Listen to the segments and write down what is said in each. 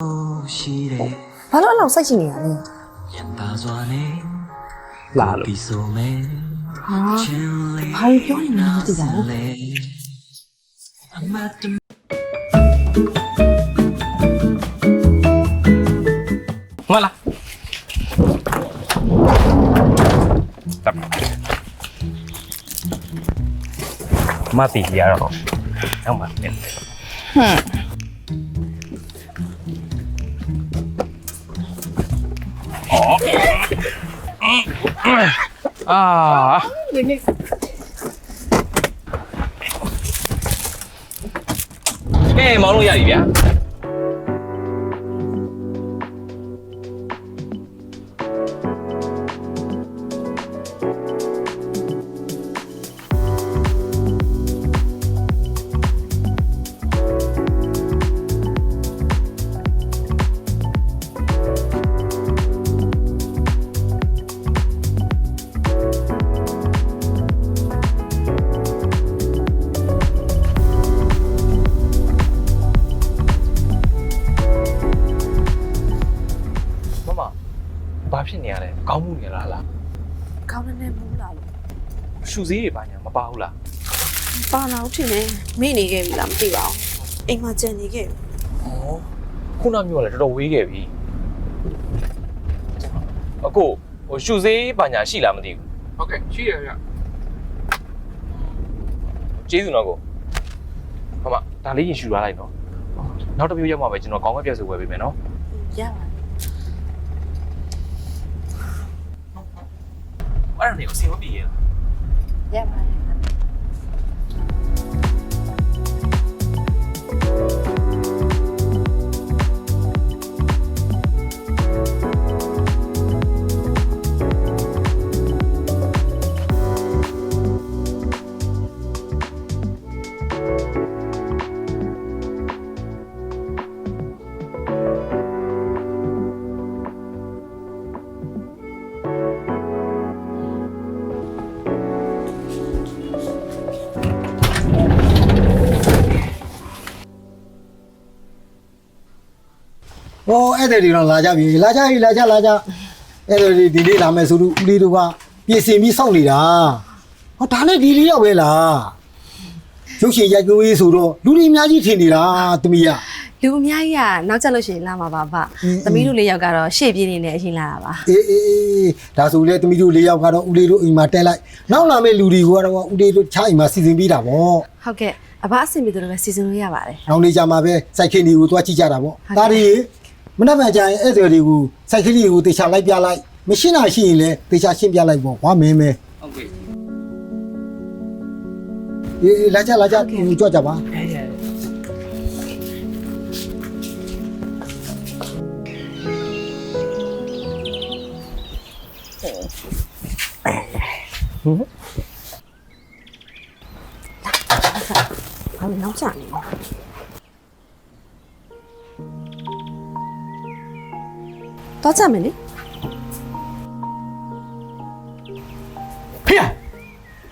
ရှိတယ်ဘာလို့အဲ့လောက်စိတ်ရှိနေရလဲရန်ပါစွာနဲ့လာလို့ပြီးဆိုမယ်ဟာချင်းလေးဘာပြောနေလဲမသိပါဘူးလေအမတ်တမဟုတ်လားတပ်မတီရတော့ဟုတ်မှာနေအာကဲမော င်းလို့ရပြီဗျာမ ဘာဖြစ်နေရလဲကောင်းမှုနေလားလားကောင်းနေနေမူးလာလို့ရှူစည်းတွေဘာညာမပါဘူးလားပါလာဦးဖြစ်နေမိနေခဲ့ပြီလားမသိပါဘူးအိမ်မှာကြံနေခဲ့ပြီဩခုနမျိုးကလည်းတော်တော်ဝေးခဲ့ပြီအခုဟိုရှူစည်းဘာညာရှိလားမသိဘူးဟုတ်ကဲ့ရှိရဗျကျေးဇူးတော့ကိုမမဒါလေးရင်ရှူထားလိုက်နော်နောက်တစ်မျိုးရောက်မှပဲကျွန်တော်ကောင်းကပြည့်စုံဝယ်ပေးမယ်နော်ရပါ အဲ့ဒါနေအဆင်မပြေ ဟောအဲ့တဲ့တွေတော့လာကြပြီလာကြပြီလာကြလာကြအဲ့တဲ့တွေဒီလေးလာမယ်ဆိုလို့ဦးလေးတို့ကပြင်ဆင်ပြီးစောင့်နေတာဟောဒါလည်းဒီလေးရောက်ပဲလားရုပ်ရှင်ရိုက်ကူးရေးဆိုတော့လူတွေအများကြီးထင်နေတာသမီးကလူအများကြီးကနောက်ကျလို့ရှိရင်လာမှာပါဗအင်းသမီးတို့လေးယောက်ကတော့ရှေ့ပြေးနေနေအရင်လာတာပါအေးအေးအေးဒါဆိုလေသမီးတို့လေးယောက်ကတော့ဦးလေးတို့အိမ်မှာတက်လိုက်နောက်လာမယ့်လူတွေကတော့ဦးလေးတို့ခြားအိမ်မှာစီစဉ်ပြီးတာပေါ့ဟုတ်ကဲ့အဘအဆင်ပြေတယ်လို့ပဲစီစဉ်လို့ရပါတယ်နောက်နေကြမှာပဲစိုက်ခင်းတွေကိုသွားကြည့်ကြတာပေါ့ဟုတ်ကဲ့ဒါတွေ မနှက်မှန်ကြရင်အဲ့တဲ့တွေကိုစိုက်ခင်းတွေကိုတေချာလိုက်ပြလိုက်မရှင်းတာရှိရင်လည်းတေချာရှင်းပြလိုက်ပေါ့ဝါမင်းမဲဟုတ်ကဲ့အေးအေးလာကြလာကြဟိုကြွကြပါဘာလို့နောက်ကျနေလဲ တော့ကြမယ်လေဖေး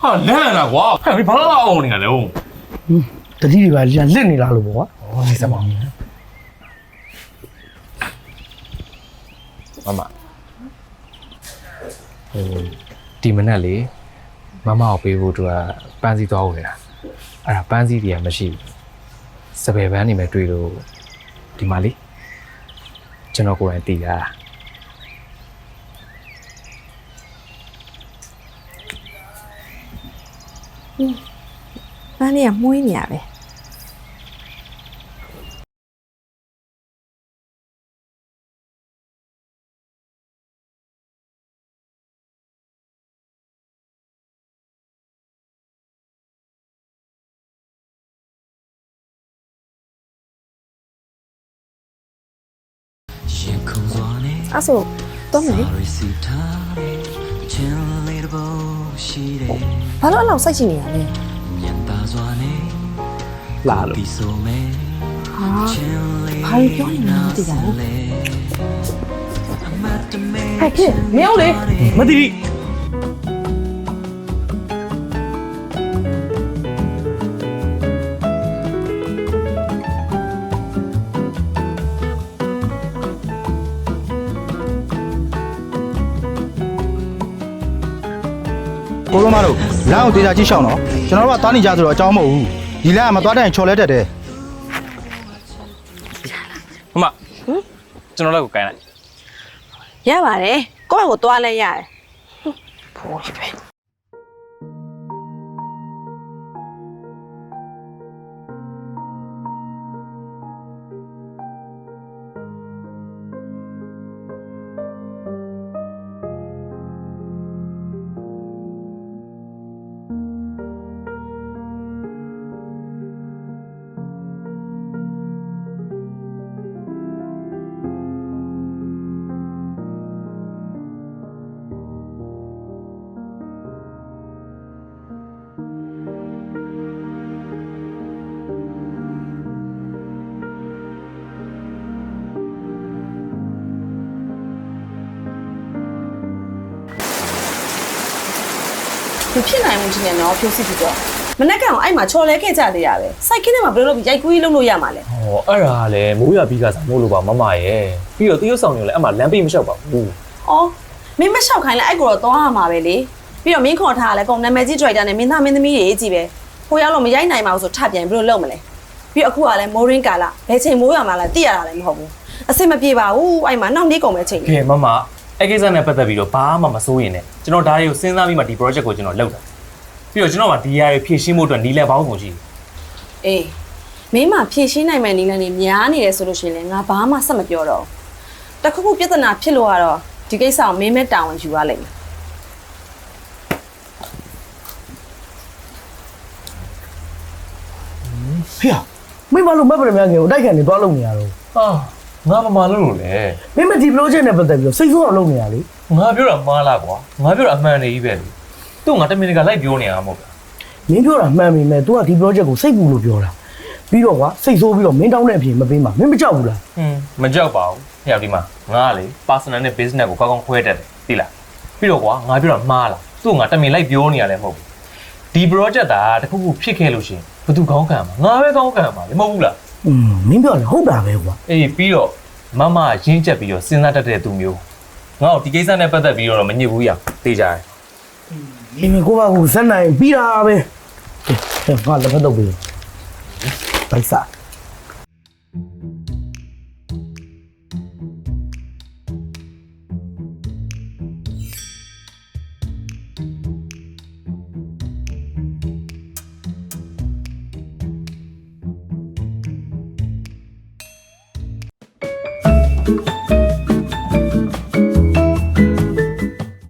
ဟာလန့်လန့်လာကွာဟဲ့ဘာလို့အောင်နေရလဲဟုတ်တတိတွေပါလစ်နေလားလို့ပေါ့ကွာဩနေစမ်းပါမမဟိုဒီမနက်လေမမကိုပေးဖို့သူကပန်းစည်းသွားဦးနေတာအဲ့ဒါပန်းစည်းတွေကမရှိဘူးစပယ်ပန်းနေမဲ့တွေ့လို့ဒီမှာလေကျွန်တော်ကိုယ်တိုင်တည်ရတာ။ ဘာနဲ့ကမှုေးနေရပဲရင် ရှိတယ်။ဘာလို့အဲ့လောက်စိတ်ရှိနေရလဲရန်ပါစွာနဲ့လာလို့ပြီးဆိုမယ်။ဟာချင်းလေးဘာပြောနေလဲမသိပါဘူးအမတ်တမဲ။ဟဲ့ခေမင်းအောင်လေမတိတိ ကိုရိုမတို့လမ်းကိုတေးချာကြည့်ရှောင်းတော့ကျွန်တော်တို့ကသွားနေကြဆိုတော့အကြောင်းမဟုတ်ဘူးဒီလမ်းကမသွားတဲ့ရင်ချော်လဲတက်တယ်မမကျွန်တော်လည်းကိုကိုင်းလိုက်ရပါတယ်ကိုယ့်ဘက်ကိုသွားလဲရတယ်ဖိုးပဲ မဖြစ်နိုင်ဘူးချင်းနဲ့တော့ဖြိုးစစ်ပြီးတော့မနေ့ကောင်အဲ့မှာချော်လဲခဲ့ကြသေးတာပဲစိုက်ကင်းထဲမှာဘယ်လိုလုပ်ပြီးရိုက်ကူးကြီးလုပ်လို့ရမှာလဲဟောအဲ့ဒါကလည်းမိုးရပြီးကစားမို့လို့ပါမမရဲ့ပြီးတော့တရုတ်ဆောင်တွေလည်းအမှလမ်းပေးမလျှောက်ပါဘူး။အော်မင်းမလျှောက်ခိုင်းလဲအဲ့ကိုတော့သွားရမှာပဲလေ။ပြီးတော့မင်းခေါ်ထားရလဲကောင်နာမည်ကြီးဒရိုက်တာနဲ့မင်းသားမင်းသမီးတွေကြီးပဲ။ဟိုရောက်လို့မရိုက်နိုင်ပါဘူးဆိုထပ်ပြန်ဘယ်လိုလုပ်မလဲ။ပြီးတော့အခုကလည်းမိုးရင်းကာလာဘယ်ချိန်မိုးရမှာလဲသိရတာလည်းမဟုတ်ဘူး။အစ်စ်မပြေပါဘူးအဲ့မှာနောက်နေ့ကုန်ပဲချိန်ကဲနေမမ အဲ့ကိစ္စနဲ့ပတ်သက်ပြီးတော့ဘာမှမစိုးရင်လည်းကျွန်တော်ဒါတွေကိုစဉ်းစားပြီးမှဒီ project ကိုကျွန်တော်လုပ်တာပြီးတော့ကျွန်တော်ကဒီ area ဖြည့်ရှင်းဖို့အတွက်နီးလဲပေါင်းကုန်ရှိတယ်။အေးမင်းမဖြည့်ရှင်းနိုင်မယ်နည်းလမ်းတွေများနေတယ်ဆိုလို့ရှိရင်လည်းငါဘာမှဆက်မပြောတော့ဘူး။တခုခုပြဿနာဖြစ်လို့ကတော့ဒီကိစ္စကိုမင်းမဲ့တာဝန်ယူရလိမ့်မယ်ဖေဟာမင်းဘာလို့မက်ပရမန်ငယ်ကိုအတိုက်ခံနေသွားလုပ်နေရတော့ဟာ ငါမမလို့လို့လေမင်းမဒီ project နဲ့ပတ်သက်ပြီးတော့စိတ်ဆိုးအောင်လုပ်နေရလေငါပြောတာမှားလားကွာငါပြောတာအမှန်နေကြီးပဲလေသူ့ငါတမင်တကာလိုက်ပြောနေရမှာမဟုတ်ဘူးမင်းပြောတာမှန်ပြီမဲ့ तू ကဒီ project ကိုစိတ်ပူလို့ပြောတာပြီးတော့ကွာစိတ်ဆိုးပြီးတော့မင်းတောင်းတဲ့အပြင်မပေးမှာမင်းမကြောက်ဘူးလားဟွန်းမကြောက်ပါဘူးဟဲ့ရောက်ဒီမှာငါကလေ personal နဲ့ business ကိုကောင်းကောင်းခွဲတတ်တယ်သိလားပြီးတော့ကွာငါပြောတာမှားလားသူ့ငါတမင်လိုက်ပြောနေရလဲမဟုတ်ဘူးဒီ project တာတခုခုဖြစ်ခဲ့လို့ရှိရင်ဘယ်သူကောင်းခံမှာငါပဲကောင်းခံမှာလေမဟုတ်ဘူးလား อืมမင်းပြောတယ်ဟုတ်တာပဲကွာအေးပြီးတော့မမရင်းချက်ပြီးတော့စဉ်းစားတတ်တဲ့သူမျိုးငါ့ကိုဒီကိစ္စနဲ့ပတ်သက်ပြီးတော့မညစ်ဘူးရတေးကြတယ်ဒီမကိုပါကိုဇက်နိုင်ပြီးတာပဲကဲငါလက်ဖက်တော့ပြီတိုက်စား